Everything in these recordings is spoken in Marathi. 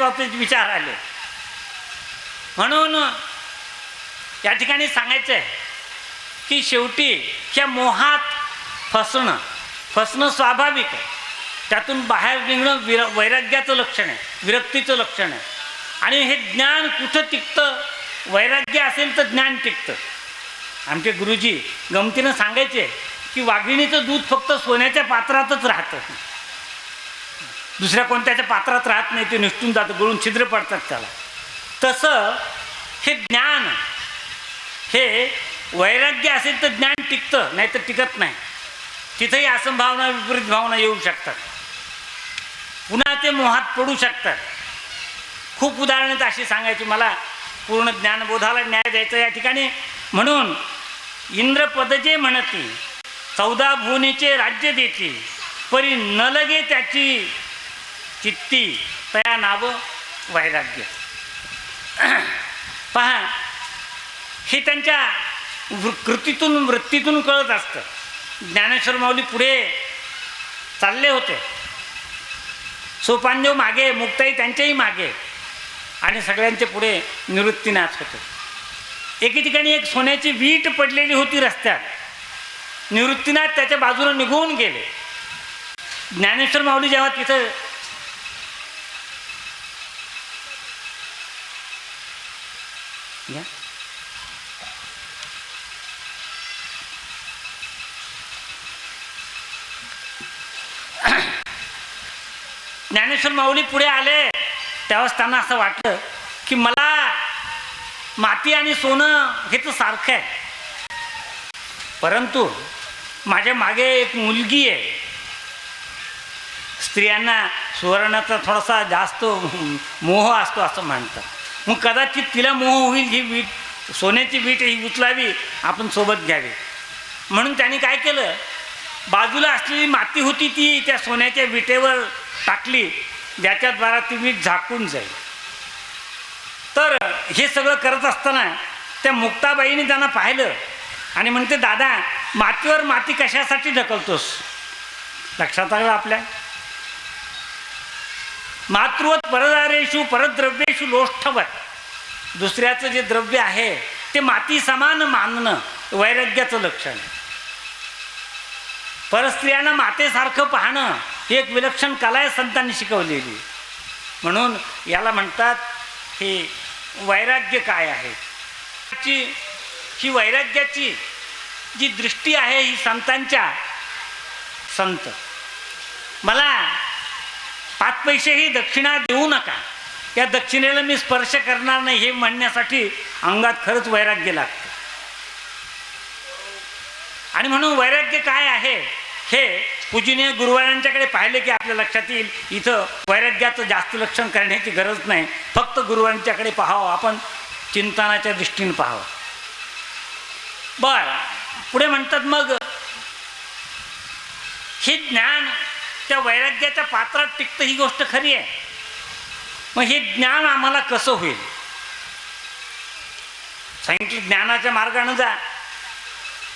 वैराग्यत्वाचे विचार आले. म्हणून या ठिकाणी सांगायचं आहे की शेवटी ह्या मोहात फसणं फसणं स्वाभाविक आहे. त्यातून बाहेर निघणं विर वैराग्याचं लक्षण आहे विरक्तीचं लक्षण आहे. आणि हे ज्ञान कुठं टिकतं? वैराग्य असेल तर ज्ञान टिकतं. आमचे गुरुजी गमतीनं सांगायचे की वाघिणीचं दूध फक्त सोन्याच्या पात्रातच राहतं. दुसऱ्या कोणत्याच्या पात्रात राहत नाही ते निसटून जातं गळून छिद्र पडतात त्याला. तसं हे ज्ञान हे वैराग्य असेल तर ज्ञान टिकतं नाहीतर टिकत नाही. तिथंही असंभावना विपरीत भावना येऊ शकतात. पुन्हा ते मोहात पडू शकतात. खूप उदाहरणं तर अशी सांगायची मला पूर्ण ज्ञानबोधाला न्याय द्यायचा या ठिकाणी. म्हणून इंद्रपद जे म्हणती चौदा भुवनेचे राज्य देते परी न लगे त्याची चित्ती तया नाव वैराग्य. पहा हे त्यांच्या वृ कृतीतून वृत्तीतून कळत असतं. ज्ञानेश्वर माऊली पुढे चालले होते. सोपानदेव मागे मुक्ताई त्यांच्याही मागे आणि सगळ्यांचे पुढे निवृत्तीनाथ होते. एके ठिकाणी एक सोन्याची वीट पडलेली होती रस्त्यात. निवृत्तीनाथ त्याच्या बाजूने निघून गेले. ज्ञानेश्वर माऊली जेव्हा तिथं या. ज्ञानेश्वर माऊली पुढे आले. तेव्हाच त्यांना असं वाटलं की मला माती आणि सोनं हे तर सारखं आहे. परंतु माझ्या मागे एक मुलगी आहे. स्त्रियांना सुवर्णाचा थोडासा जास्त मोह असतो असं म्हणतात. मग कदाचित तिला मोह होईल ही वीट सोन्याची वीट ही उचलावी आपण सोबत घ्यावी. म्हणून त्याने काय केलं? बाजूला असलेली माती होती ती त्या सोन्याच्या विटेवर टाकली ज्याच्याद्वारा ती वीट झाकून जाईल. तर हे सगळं करत असताना त्या मुक्ताबाईने त्यांना पाहिलं आणि म्हणते दादा मातीवर माती कशासाठी ढकलतोस? लक्षात आलं आपल्या? मातृवत परदारेषु परद्रव्येषु लोष्ठवत. दुसऱ्याचं जे द्रव्य आहे ते माती समान मानणं वैराग्याचं लक्षण. आहे परस्त्रियांना मातेसारखं पाहणं ही एक विलक्षण कला आहे संतांनी शिकवलेली. म्हणून याला म्हणतात हे वैराग्य काय आहे? ची ही वैराग्याची जी दृष्टी आहे ही संतांच्या संत. मला पाच पैसेही दक्षिणा देऊ नका. या दक्षिणेला मी स्पर्श करणार नाही हे म्हणण्यासाठी अंगात खरंच वैराग्य लागतं. आणि म्हणून वैराग्य काय आहे? हे पूजनीय गुरुवारांच्याकडे पाहिले की आपल्या लक्षात येईल इथं वैराग्याचं जास्त लक्षण करण्याची गरज नाही. फक्त गुरुवारांच्याकडे पाहावं आपण चिंतनाच्या दृष्टीने पाहावं. बर पुढे म्हणतात मग हे ज्ञान त्या वैराग्याच्या पात्रात टिकतं ही गोष्ट खरी आहे. मग हे ज्ञान आम्हाला कसं होईल? सांगितलं ज्ञानाच्या मार्गानं जा.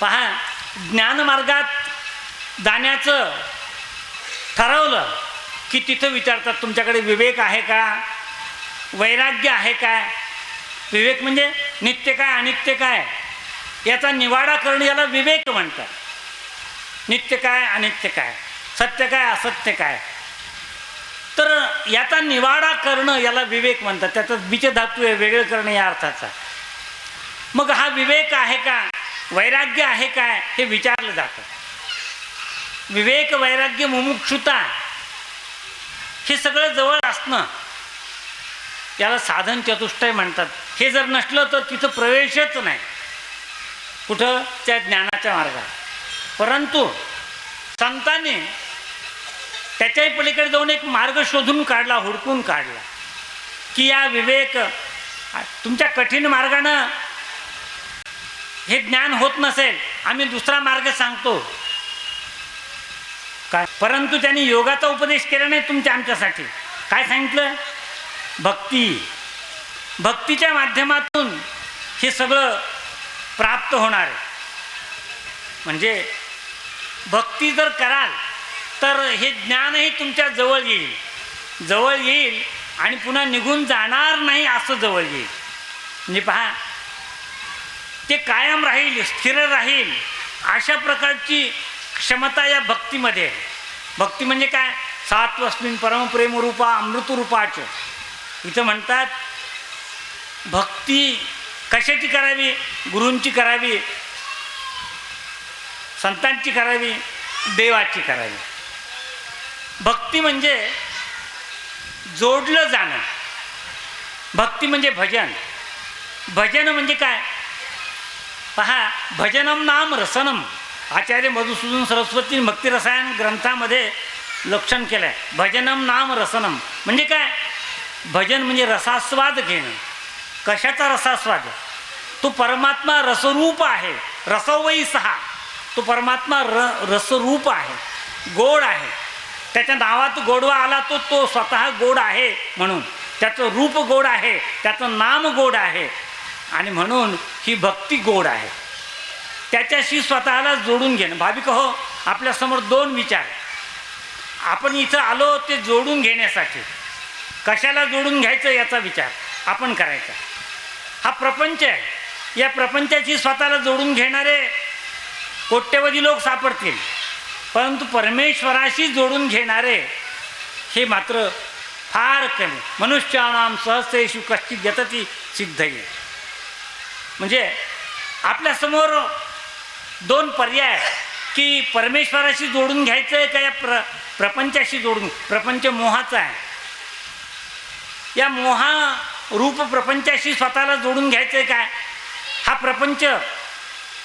पहा ज्ञानमार्गात जाण्याचं ठरवलं की तिथं विचारतात तुमच्याकडे विवेक आहे का? वैराग्य आहे काय विवेक म्हणजे नित्य काय अनित्य काय? याचा निवाडा करणं याला विवेक म्हणतात. नित्य काय अनित्य काय? सत्य काय असत्य काय? तर याचा निवाडा करणं याला विवेक म्हणतात. त्याचा बीज धातू आहे वेगळं करणं या अर्थाचा. मग हा विवेक आहे का? वैराग्य आहे काय हे विचारलं जातं. विवेक वैराग्य मुमुक्षुता हे सगळं जवळ असणं याला साधन चतुष्टय म्हणतात. हे जर नसलं तर तिथं प्रवेशच नाही. कुठं? त्या ज्ञानाच्या मार्गात परंतु संतांनी त्याच्याही पलीकडे जाऊन एक मार्ग शोधून काढला हुडकून काढला. की या विवेक तुमच्या कठीण मार्गानं हे ज्ञान होत नसेल आम्ही दुसरा मार्ग सांगतो. काय? परंतु त्यांनी योगाचा उपदेश केला नाही तुमच्या आमच्यासाठी. काय सांगितलं? भक्ती. भक्तीच्या माध्यमातून हे सगळं प्राप्त होणार आहे. म्हणजे भक्ती जर कराल तर हे ज्ञानही तुमच्या जवळ येईल. जवळ येईल आणि पुन्हा निघून जाणार नाही असं जवळ येईल. म्हणजे पहा ते कायम राहील स्थिर राहील अशा प्रकारची क्षमता या भक्तीमध्ये आहे. भक्ती म्हणजे काय? सात्वस्मिन परमप्रेम रूपा अमृत रूपाच. इथं म्हणतात भक्ती कशाची करावी? गुरूंची करावी? संतांची करावी? देवाची करावी? भक्ती म्हणजे जोडलं जाणं. भक्ती म्हणजे भजन. भजन म्हणजे काय? पहा भजनम नाम रसनम. आचार्य मधुसूदन सरस्वती भक्तिरसायन ग्रंथामध्ये लक्षण केलं आहे भजनम नाम रसनम. म्हणजे काय? भजन म्हणजे रसास्वाद घेणं. कशाचा रसास्वाद? तो परमात्मा रसरूप आहे. रसवई सहा. तो परमात्मा र रसरूप आहे. गोड आहे. त्याच्या नावात गोडवा आला तो तो स्वतः गोड आहे म्हणून. त्याचं रूप गोड आहे त्याचं नाम गोड आहे आणि म्हणून ही भक्ती गोड आहे. त्याच्याशी स्वतःला जोडून घेणं. भाविक हो आपल्यासमोर दोन विचार. आपण इथं आलो ते जोडून घेण्यासाठी. कशाला जोडून घ्यायचं याचा विचार आपण करायचा. हा प्रपंच आहे. या प्रपंचाशी स्वतःला जोडून घेणारे कोट्यवधी लोक सापडतील. परंतु परमेश्वराशी जोडून घेणारे हे मात्र फार कमी. मनुष्यानाम सहस्रेषु कश्चित जतती सिद्ध येईल म्हणजे आपल्यासमोर दोन पर्याय की परमेश्वराशी जोडून घ्यायचं आहे का या प्र प्रपंचाशी जोडून प्रपंच मोहाचा आहे? या मोहा रूप प्रपंचाशी स्वतःला जोडून घ्यायचं आहे काय हा प्रपंच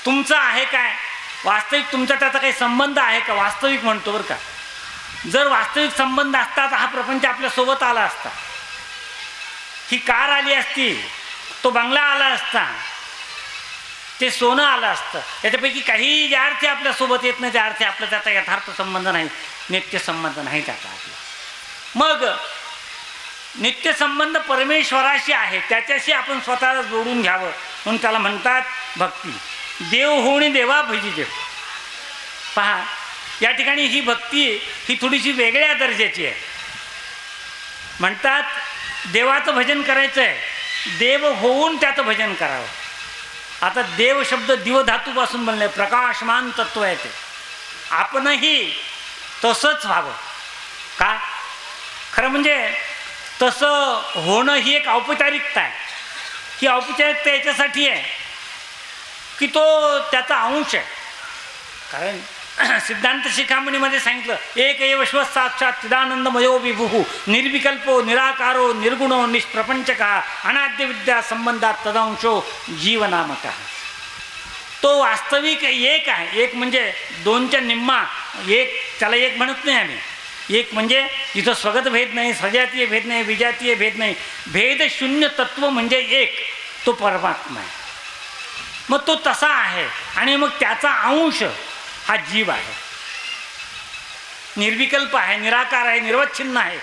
तुमचा आहे काय? वास्तविक तुमचा त्याचा काही संबंध आहे का? वास्तविक म्हणतो बरं का. जर वास्तविक संबंध असता तर हा प्रपंच आपल्यासोबत आला असता. ही कार आली असती तो बंगला आला असता ते सोनं आलं असतं. याच्यापैकी काही ज्या अर्थी आपल्यासोबत येत नाही त्या अर्थी आपला त्याचा यथार्थ संबंध नाही नित्य संबंध नाही त्याचा आपला. मग नित्य संबंध परमेश्वराशी आहे त्याच्याशी आपण स्वतःला जोडून घ्यावं म्हणून त्याला म्हणतात भक्ती. देव होऊन देवा भजी देव पहा या ठिकाणी ही भक्ती ही थोडीशी वेगळ्या दर्जाची आहे. म्हणतात देवाचं भजन करायचं आहे देव होऊन त्याचं भजन करावं. आता देव शब्द दिवधातूपासून बनले प्रकाशमान तत्व आहे ते. आपणही तसंच व्हावं. का? खरं म्हणजे तसं होणं ही एक औपचारिकता आहे. ही औपचारिकता याच्यासाठी आहे. की तो त्याचा अंश आहे. कारण सिद्धांत शिखामणीमध्ये सांगितलं एक एव श्व साक्षात चिदानंदमयो विभू निर्विकल्पो निराकारो निर्गुणो निष्प्रपंचका अनाद्य विद्या संबंधात तदांशो जीवनामका. तो वास्तविक एक आहे. एक म्हणजे दोनच्या निम्मा एक त्याला एक म्हणत नाही आम्ही. एक म्हणजे जिथं स्वगत भेद नाही सजातीय भेद नाही विजातीय भेद नाही. भेद शून्य तत्व म्हणजे एक तो परमात्मा आहे. मग तो तसा आहे आणि मग त्याचा अंश हा जीव आहे. निर्विकल्प आहे निराकार आहे निर्वच्छिन्न आहे.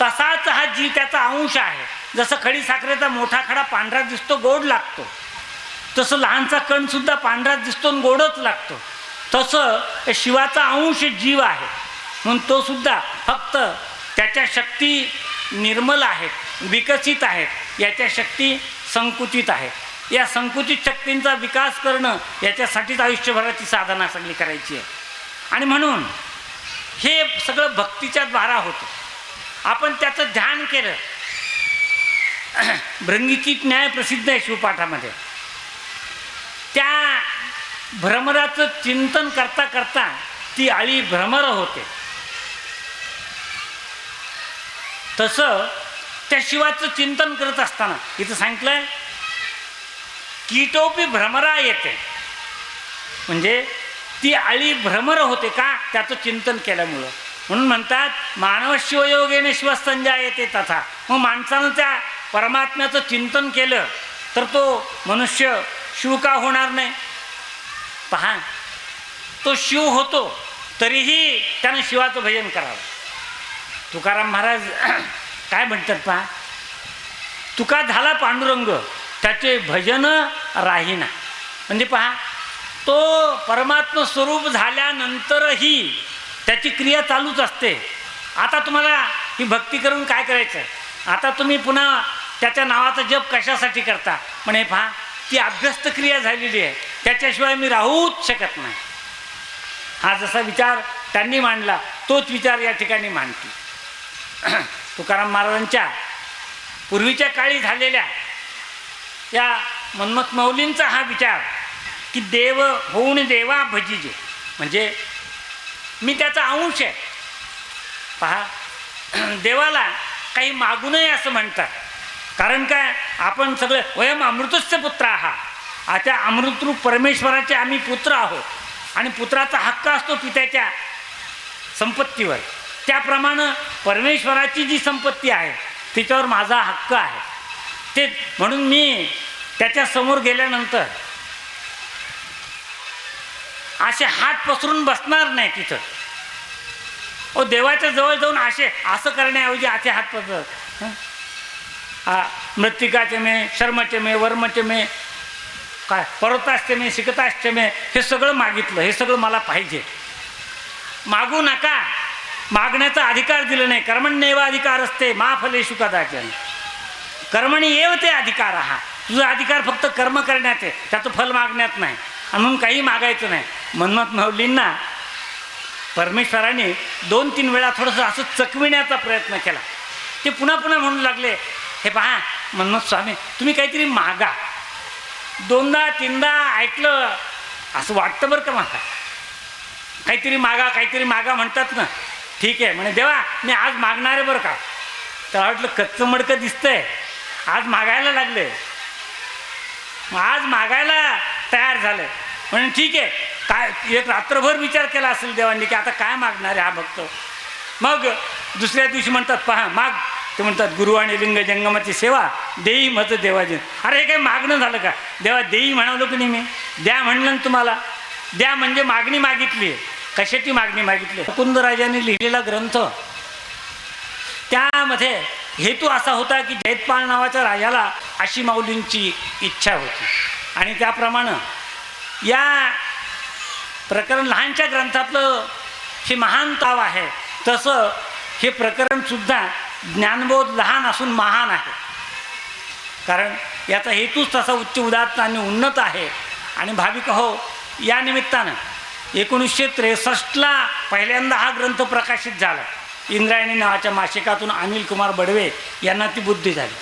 तसाच हा जीव त्याचा अंश आहे. जसं खडी साखरेचा मोठा खडा पांढरा दिसतो गोड लागतो. तसं लहानचा कणसुद्धा पांढरा दिसतो आणि गोडच लागतो. तसं शिवाचा अंश जीव आहे. म्हणून तो सुद्धा फक्त त्याच्या शक्ती निर्मल आहेत विकसित आहेत याच्या शक्ती संकुचित आहेत. या संकुचित शक्तींचा विकास करणं याच्यासाठीच आयुष्यभराची साधना सगळी करायची आहे. आणि म्हणून हे सगळं भक्तीच्या द्वारा होतं. आपण त्याचं ध्यान केलं. भृंगीची न्याय प्रसिद्ध आहे शिवपाठामध्ये. त्या भ्रमराचं चिंतन करता करता ती आळी भ्रमर होते. तसं त्या शिवाचं चिंतन करत असताना इथं सांगितलंय कीटोपी भ्रमरा येते. म्हणजे ती आळी भ्रमर होते का? त्याचं चिंतन केल्यामुळं. म्हणून म्हणतात मानव शिवयोगेने शिवसंजा येते तथा. मग माणसानं त्या परमात्म्याचं चिंतन केलं तर तो मनुष्य शिव का होणार नाही? पहा तो शिव होतो तरीही त्यानं शिवाचं भजन करावं. तुकाराम महाराज काय म्हणतात पहा? तुका झाला पांडुरंग. त्याचे भजन राहीना. म्हणजे पहा तो परमात्म स्वरूप झाल्यानंतरही त्याची क्रिया चालूच असते. आता तुम्हाला ही भक्ती करून काय करायचं आता तुम्ही पुन्हा त्याच्या नावाचा जप कशासाठी करता? पण हे पहा ती अभ्यस्त क्रिया झालेली आहे. त्याच्याशिवाय मी राहूच शकत नाही. हा जसा विचार त्यांनी मांडला तोच विचार या ठिकाणी मांडते तुकाराम महाराजांच्या पूर्वीच्या काळी झालेल्या या मन्मथ मौलींचा हा विचार की देव होऊन देवा भजीजे. म्हणजे मी त्याचा अंश आहे. पहा देवाला काही मागू नये असं म्हणतात. कारण काय? आपण सगळे वयम अमृतस्य पुत्र आहात. आता अमृतरूप परमेश्वराचे आम्ही पुत्र आहोत. आणि पुत्राचा हक्क असतो पित्याच्या संपत्तीवर. त्याप्रमाणे परमेश्वराची जी संपत्ती आहे तिच्यावर माझा हक्क आहे. ते म्हणून मी त्याच्यासमोर गेल्यानंतर असे हात पसरून बसणार नाही तिथं. ओ देवाच्या जवळ जाऊन असे असं करण्याऐवजी असे हात पसर हा? मृत्तिकाचे मे शर्मचे मे वर्मचे मे काय पर्वताश्चे मे शिकताश्चे मे हे सगळं मागितलं हे सगळं मला पाहिजे. मागू नका. मागण्याचा अधिकार दिला नाही. कर्मण्येव अधिकार असते मा फलेशु कर्मणी येव ते अधिकार. हा तुझा अधिकार फक्त कर्म करण्यात आहे. त्याचं फल मागण्यात नाही. म्हणून काही मागायचं नाही. मनमत माऊलींना परमेश्वराने दोन तीन वेळा थोडंसं असं चकविण्याचा प्रयत्न केला. ते पुन्हा पुन्हा म्हणू लागले हे पहा मनमत स्वामी तुम्ही काहीतरी मागा. दोनदा तीनदा ऐकलं असं वाटतं बरं का मला? काहीतरी मागा काहीतरी मागा म्हणतात ना. ठीक आहे. म्हणे देवा मी आज मागणार आहे बरं का? तर वाटलं कच्चं मडकं दिसतंय. आज मागायला लागले. मग आज मागायला तयार झालं. म्हणून ठीक आहे. काय एक रात्रभर विचार केला असेल देवांनी की आता काय मागणार आहे हा भक्त? मग दुसऱ्या दिवशी म्हणतात पहा माग. ते म्हणतात गुरु आणि लिंग जंगमाची सेवा देई मत देवाजी. अरे हे काही मागणं झालं का? देवा देई म्हणालो की नाही मी? द्या म्हणलं ना तुम्हाला. द्या म्हणजे मागणी मागितली. कशाची मागणी मागितली? मुकुंदराजांनी लिहिलेला ग्रंथ. त्यामध्ये हेतू असा होता की जैतपाल नावाच्या राजाला अशी माऊलींची इच्छा होती. आणि त्याप्रमाणे या प्रकरण लहानच्या ग्रंथातलं हे महान ताव आहे. तसं हे प्रकरणसुद्धा ज्ञानबोध लहान असून महान आहे. कारण याचा हेतूच तसा उच्च उदात्त आणि उन्नत आहे. आणि भाविक हो या निमित्तानं एकोणीसशे त्रेसष्टला पहिल्यांदा हा ग्रंथ प्रकाशित झाला. इंद्रायणी नावाच्या मासिकातून अनिल कुमार बडवे यांना ती बुद्धी झाली.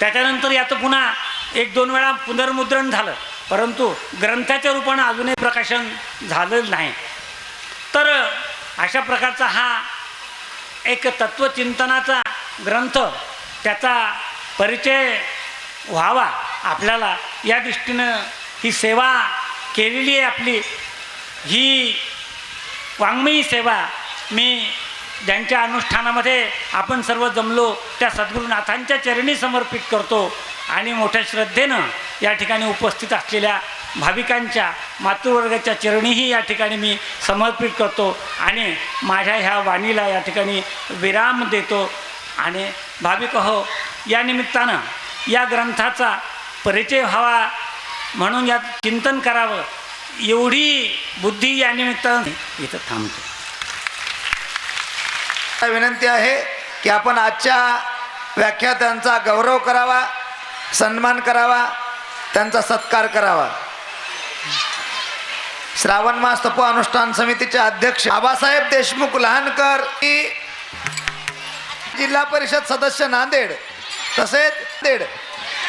त्याच्यानंतर याचं पुन्हा एक दोन वेळा पुनर्मुद्रण झालं. परंतु ग्रंथाच्या रूपानं अजूनही प्रकाशन झालं नाही. तर अशा प्रकारचा हा एक तत्त्वचिंतनाचा ग्रंथ त्याचा परिचय व्हावा आपल्याला या दृष्टीनं ही सेवा केलेली आहे आपली. ही वाङ्मयी सेवा मी ज्यांच्या अनुष्ठानामध्ये आपण सर्व जमलो त्या सद्गुरुनाथांच्या चरणी समर्पित करतो. आणि मोठ्या श्रद्धेनं या ठिकाणी उपस्थित असलेल्या भाविकांच्या मातृवर्गाच्या चरणीही या ठिकाणी मी समर्पित करतो. आणि माझ्या ह्या वाणीला या ठिकाणी विराम देतो. आणि भाविक हो या निमित्तानं या ग्रंथाचा परिचय व्हावा म्हणून यात चिंतन करावं एवढी बुद्धी या निमित्तानं इथं थांबतो. विनंती आहे की आपण आजच्या व्याख्यात्यांचा गौरव करावा सन्मान करावा त्यांचा सत्कार करावा. श्रावण मास तपो अनुष्ठान समितीचे अध्यक्ष आबासाहेब देशमुख लहानकर जिल्हा परिषद सदस्य नांदेड तसेच देड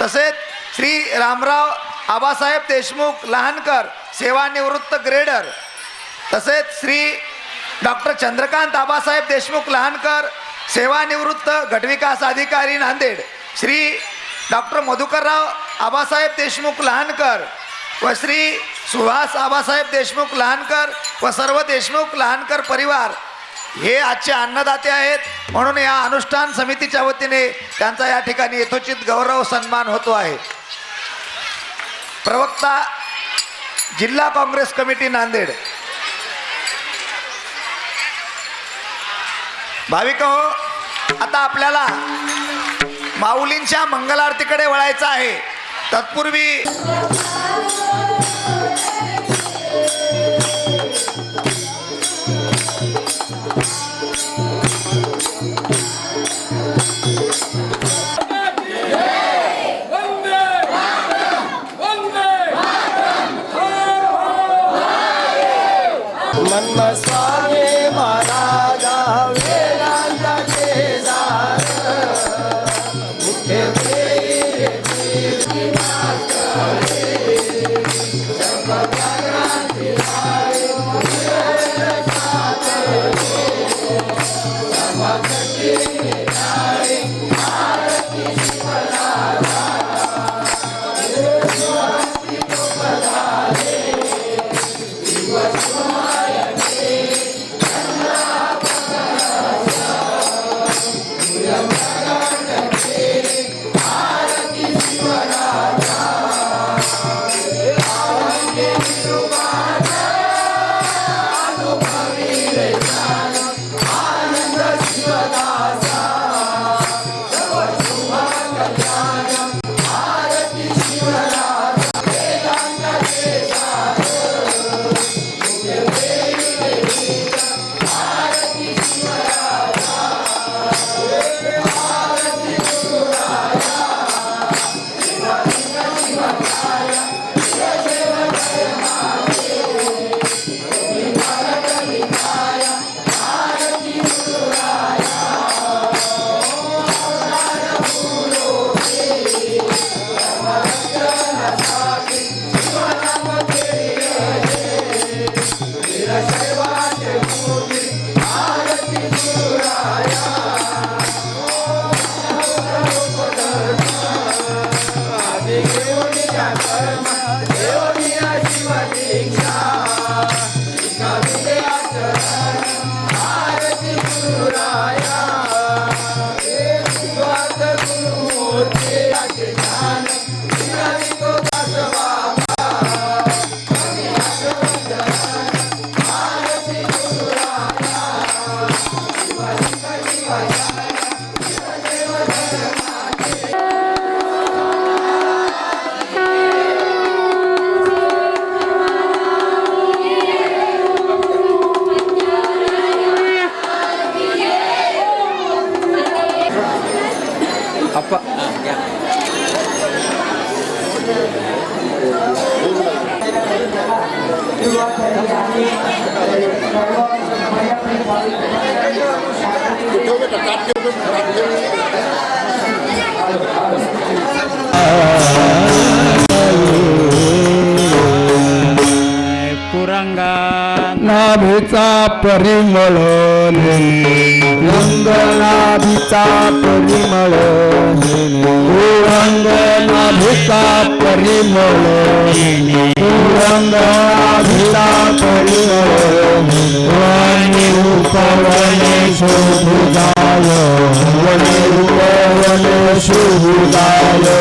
तसेच श्री रामराव आबासाहेब देशमुख लहानकर सेवानिवृत्त ग्रेडर तसेच श्री डॉक्टर चंद्रकांत आबासाहेब देशमुख लहानकर सेवानिवृत्त गटविकास अधिकारी नांदेड श्री डॉक्टर मधुकरराव आबासाहेब देशमुख लहानकर व श्री सुहास आबासाहेब देशमुख लहानकर व सर्व देशमुख लहानकर परिवार हे आजचे अन्नदाते आहेत. म्हणून या अनुष्ठान समितीच्या वतीने त्यांचा या ठिकाणी यथोचित गौरव सन्मान होतो आहे. प्रवक्ता जिल्हा काँग्रेस कमिटी नांदेड. भाविक हो आता आपल्याला माऊलींच्या मंगलारतीकडे वळायचं आहे. तत्पूर्वी पुरंगा नाभीचा परिमळ रंग नाभीचा परिमळ रंगनाभीचा परिमळ रंगनाभीचा परिमळ वाणी उपवने शोभुदाय શિવાય વને શિવાય